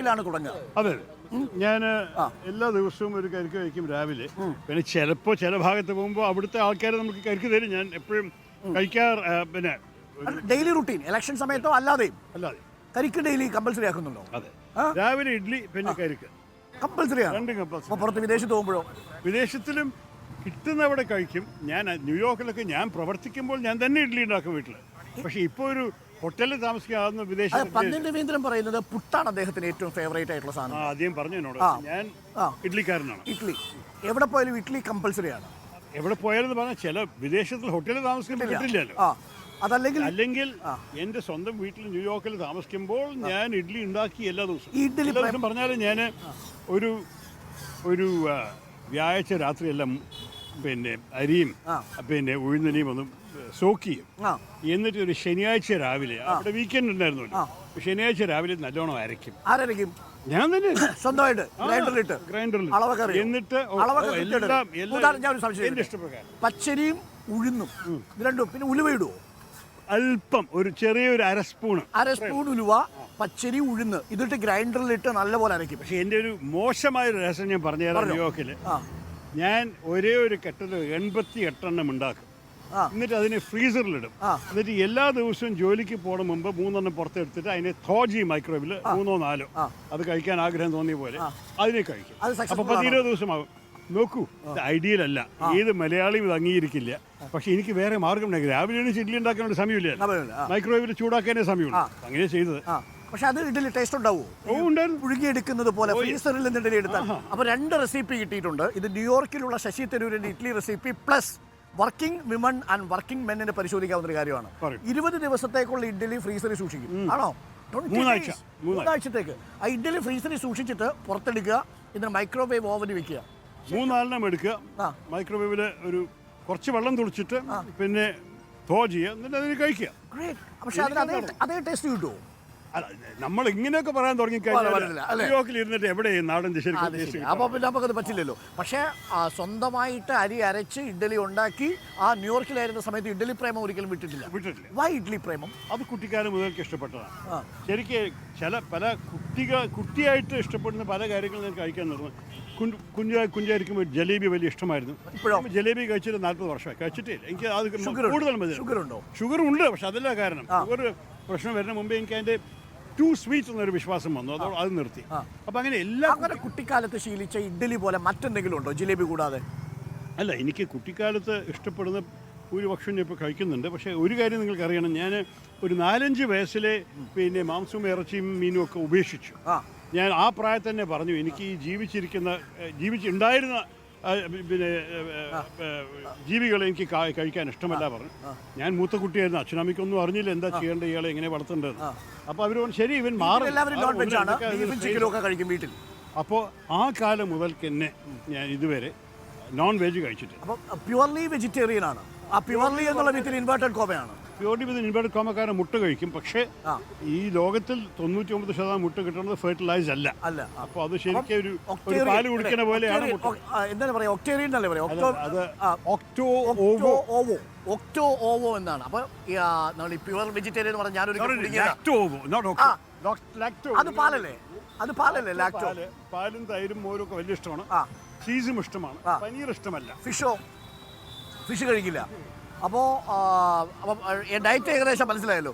ന്യൂയോർക്കിലാണ് തുടങ്ങുക. അതെ. ഞാൻ എല്ലാ ദിവസവും ഒരു കരിക്ക് കഴിക്കും രാവിലെ. പിന്നെ ചിലപ്പോ ചില ഭാഗത്ത് പോകുമ്പോൾ അവിടുത്തെ ആൾക്കാർ നമുക്ക് കരിക്ക് തരും. ഞാൻ എപ്പോഴും കഴിക്കാർ പിന്നെ ഡെയിലി റുട്ടീൻ ഇലക്ഷൻ സമയത്തോ അല്ലാതെയും? അല്ലാതെ കരിക്ക് ഡെയിലി കമ്പൽസറി ആക്കുന്നുണ്ടോ? അതെ. രാവിലെ ഇഡ്ഡലി പിന്നെ കരിക്ക്. കമ്പൽസറി രണ്ടും കമ്പൽസറി പുറത്ത് വിദേശത്ത് പോകുമ്പോഴോ? വിദേശത്തിലും കിട്ടുന്നവിടെ കഴിക്കും. ഞാൻ ന്യൂയോർക്കിലൊക്കെ ഞാൻ പ്രവർത്തിക്കുമ്പോൾ ഞാൻ തന്നെ ഇഡ്ഡലി ഉണ്ടാക്കും വീട്ടിൽ പക്ഷേ ഇപ്പോൾ ഒരു ഹോട്ടലിൽ താമസിക്കാവുന്ന വിദേശ പന്നിന്റെ പന്നിൻ രവീന്ദ്രൻ പറയുന്നത് പുട്ടാണ് അദ്ദേഹത്തിന് ഏറ്റവും ഫേവറേറ്റ് ആയിട്ടുള്ള സാധനം. ആദ്യം പറഞ്ഞു എന്നോട്. ഞാൻ. ഇഡ്ലിക്കാരനാണ്. ഇഡ്ലി. എവിടെ പോയാലും ഇഡ്ലി കമ്പൽസറി ആണ്. എവിടെ പോയാലും പറഞ്ഞാൽ ചില വിദേശത്തിൽ ഹോട്ടലിൽ താമസിക്കുമ്പോൾ കിട്ടില്ലല്ലോ അതല്ലെങ്കിൽ അല്ലെങ്കിൽ എന്റെ സ്വന്തം വീട്ടിൽ ന്യൂയോർക്കിൽ താമസിക്കുമ്പോൾ ഞാൻ ഇഡ്ഡലി ഉണ്ടാക്കി എല്ലാ ദിവസവും. ഇഡ്ലി ഇഡ്ഡലി പറഞ്ഞാൽ ഞാൻ ഒരു ഒരു വ്യാഴാഴ്ച രാത്രിയെല്ലാം പിന്നെ അരിയും പിന്നെ ഉഴുന്നരിയും ഒന്നും സോക്ക് ചെയ്യും. എന്നിട്ട് ഒരു ശനിയാഴ്ച രാവിലെ അവിടെ വീക്കെൻഡ് ഉണ്ടായിരുന്നു ശനിയാഴ്ച രാവിലെ നല്ലോണം അരയ്ക്കും. ആരക്കും ഞാൻ തന്നെ സ്വന്തമായിട്ട് ഗ്രൈൻഡറിലിട്ട്. ഗ്രൈൻഡറിൽ അളവൊക്കെ? എന്നിട്ട് ഞാൻ ഒരു സംശയം പച്ചരിയും ഉഴുന്നും. ഇത് രണ്ടും പിന്നെ ഉലുവയിടുവോ അല്പം ഒരു ചെറിയൊരു അര സ്പൂൺ അര സ്പൂൺ ഉലുവ പച്ചരി ഉഴുന്ന്. ഇതിട്ട് ഗ്രൈൻഡറിൽ ഇട്ട് നല്ലപോലെ അരയ്ക്കും. പക്ഷെ എന്റെ ഒരു മോശമായ ഒരു രസം ഞാൻ പറഞ്ഞുതരാം പറഞ്ഞോ. ഞാൻ ഒരേ ഒരു കെട്ടിൽ എൺപത്തി എട്ടെണ്ണം ഉണ്ടാക്കും എന്നിട്ട് അതിനെ ഫ്രീസറിലിടും. എന്നിട്ട് എല്ലാ ദിവസവും ജോലിക്ക് പോകണ മുമ്പ് മൂന്നെണ്ണം പുറത്തെടുത്തിട്ട് അതിനെ തോജി മൈക്രോവേവിൽ മൂന്നോ നാലോ. അത് കഴിക്കാൻ ആഗ്രഹം തോന്നിയ പോലെ അതിനെ കഴിക്കും. അപ്പൊ പതിനോ ദിവസമാകും. നോക്കൂ ഇത് ഐഡിയൽ അല്ല. ഏത് മലയാളിയും ഇത് അംഗീകരിക്കില്ല. പക്ഷെ എനിക്ക് വേറെ മാർഗം രാവിലെ ഇഡ്ഡലി ഉണ്ടാക്കാനുള്ള സമയമില്ല. മൈക്രോവേവിൽ ചൂടാക്കാനേ സമയമുള്ളൂ. അങ്ങനെ ചെയ്തത്. പക്ഷെ അത് ഇഡ്ഡലി ടേസ്റ്റ് ഉണ്ടാവുമോ? പുഴുകിയെടുക്കുന്നത് പോലെ ഫ്രീസറിൽ നിന്ന് ഇഡലി എടുത്താൽ. അപ്പോൾ രണ്ട് റെസിപ്പി കിട്ടിയിട്ടുണ്ട്. ഇത് ന്യൂയോർക്കിലുള്ള ശശി തരൂരിന്റെ idli recipe plus working women and working മെന്നിനെ പരിശോധിക്കാവുന്ന ഒരു കാര്യമാണ്. ഇരുപത് ദിവസത്തേക്കുള്ള ഇഡ്ഡലി ഫ്രീസറിൽ സൂക്ഷിക്കും. ആണോ? 20 മൂന്നാഴ്ച. days. മൂന്നാഴ്ച. മൂന്നാഴ്ചത്തേക്ക്. ആ ഇഡ്ഡലി ഫ്രീസറിൽ സൂക്ഷിച്ചിട്ട് പുറത്തെടുക്കുക ഇതിന് മൈക്രോവേവ് ഓവനിൽ വെക്കുക. മൂന്നാലെണ്ണം എടുക്കുക. മൈക്രോവേവിൽ മൈക്രോവേവിൽ ഒരു കുറച്ച് വെള്ളം തുളിച്ചിട്ട് പിന്നെ തോ ചെയ്യുക. എന്നിട്ട് അതിന് കഴിക്കുക. പക്ഷെ അതിന് അതേ അതേ ടേസ്റ്റ് കിട്ടുമോ? നമ്മൾ ഇങ്ങനെയൊക്കെ പറയാൻ? തുടങ്ങിക്കഴിഞ്ഞാൽ ന്യൂയോർക്കിൽ ഇരുന്നിട്ട് എവിടെ നാടൻ അപ്പൊ അപ്പോൾ പിന്നെ നമുക്കത് പറ്റില്ലല്ലോ. പക്ഷേ സ്വന്തമായിട്ട് അരി അരച്ച് ഇഡ്ഡലി ഉണ്ടാക്കി ആ ന്യൂയോർക്കിലായിരുന്ന സമയത്ത് ഇഡ്ഡലി പ്രേമം ഒരിക്കലും വിട്ടിട്ടില്ല. വിട്ടിട്ടില്ല. വൈ ഇഡ്ഡലി പ്രേമം? അത് കുട്ടിക്കാലം മുതൽക്ക് ഇഷ്ടപ്പെട്ടതാണ്. ശരിക്ക് ചില പല കുട്ടികൾ കുട്ടിയായിട്ട് ഇഷ്ടപ്പെടുന്ന പല കാര്യങ്ങളും ഞാൻ കഴിക്കാൻ തുടങ്ങി. കുഞ്ഞായി കുഞ്ഞായിരിക്കുമ്പോൾ ജലേബി വലിയ ഇഷ്ടമായിരുന്നു. ഇപ്പോഴും? ഇപ്പം ജലേബി കഴിച്ചിട്ട് നാൽപ്പത് വർഷമായി. കഴിച്ചിട്ടില്ല എനിക്ക് അത് കൂടുതൽ മതി. ഷുഗർ ഉണ്ടോ? ഷുഗർ ഉണ്ട് പക്ഷെ അതല്ല കാരണം. ഷുഗർ പ്രശ്നം വരുന്ന മുമ്പേ എനിക്ക് അതിന്റെ ടു സ്വീറ്റ് എന്നൊരു വിശ്വാസം വന്നു. അതോ അത് നിർത്തി. അപ്പൊ അങ്ങനെ എല്ലാ അങ്ങനെ കുട്ടിക്കാലത്ത് ശീലിച്ച ഇഡ്ഡലി പോലെ മറ്റെന്തെങ്കിലും ഉണ്ടോ? ജിലേബി കൂടാതെ. അല്ല എനിക്ക് കുട്ടിക്കാലത്ത് ഇഷ്ടപ്പെടുന്ന ഭൂരിപക്ഷം ഞാൻ ഇപ്പോൾ കഴിക്കുന്നുണ്ട്. പക്ഷേ ഒരു കാര്യം നിങ്ങൾക്ക് അറിയണം. ഞാൻ ഒരു നാലഞ്ച് വയസ്സിലെ പിന്നെ മാംസവും ഇറച്ചിയും മീനും ഒക്കെ ഉപേക്ഷിച്ചു. ഞാൻ ആ പ്രായത്തിൽ തന്നെ പറഞ്ഞു എനിക്ക് ഈ ജീവിച്ചിരിക്കുന്ന ജീവിച്ചുണ്ടായിരുന്ന പിന്നെ ജീവികൾ ജീവികളെ എനിക്ക് കഴിക്കാൻ ഇഷ്ടമല്ല പറഞ്ഞു. ഞാൻ മൂത്ത കുട്ടിയായിരുന്നു. അച്ഛനമ്മയ്ക്കൊന്നും അറിഞ്ഞില്ല എന്താ ചെയ്യേണ്ട ഇയാളെ എങ്ങനെ വളർത്തേണ്ടത് അപ്പോൾ അവർ ശരി ഇവൻ മാറും. വീട്ടിൽ. അപ്പോൾ ആ കാലം മുതൽക്ക് തന്നെ ഞാൻ ഇതുവരെ നോൺ വെജ് കഴിച്ചിട്ട് പ്യുവർലി വെജിറ്റേറിയൻ ആണ്. ആ പ്യുവർലി എന്നുള്ള വിത്തിൽ ഇൻവേർട്ടഡ് കോമയാണ് വിത്ത് ഇൻവേർട്ടഡ് കോമക്കാരൻ മുട്ട കഴിക്കും. പക്ഷേ ഈ ലോകത്തിൽ തൊണ്ണൂറ്റി ഒമ്പത് ശതമാനം മുട്ട കിട്ടുന്നത് ഫെർട്ടിലൈസ് അല്ല. അല്ല. അപ്പോൾ അത് ശരിക്കും ഒരു ഒരു പാൽ കുടിക്കുന്ന പോലെയാണ് മുട്ട. എന്താണ് പറയാ? ഒക്ടേറിയൻ എന്നല്ലേ പറയാ? അത് ഒക്ടോ അത് ആ, ഒക്ടോ ഒക്ടോ ഓവോ. ഓവോ. ഒക്ടോ ഓവോ എന്നാണ്. അപ്പൊ ഈ, നമ്മൾ ഈ പ്യുവർ വെജിറ്റേറിയൻ എന്ന് പറഞ്ഞാൽ ഞാനൊരു ലാക്ടോ ഓവോ നോട്ട് ആ. ലാക്ടോ അത് പാലല്ലേ? അത് പാലല്ലേ ലാക്ടോ പാൽ. പാലും തൈരും മോരും ഒക്കെ വലിയ ഇഷ്ടമാണ്. ആ. ചീസും ഇഷ്ടമാണ്. ആ. പനീർ ഇഷ്ടമല്ല. ഫിഷോ ഫിഷ് കഴിക്കില്ല. അപ്പം ഡയറ്റ് ഏകദേശം മനസ്സിലായല്ലോ?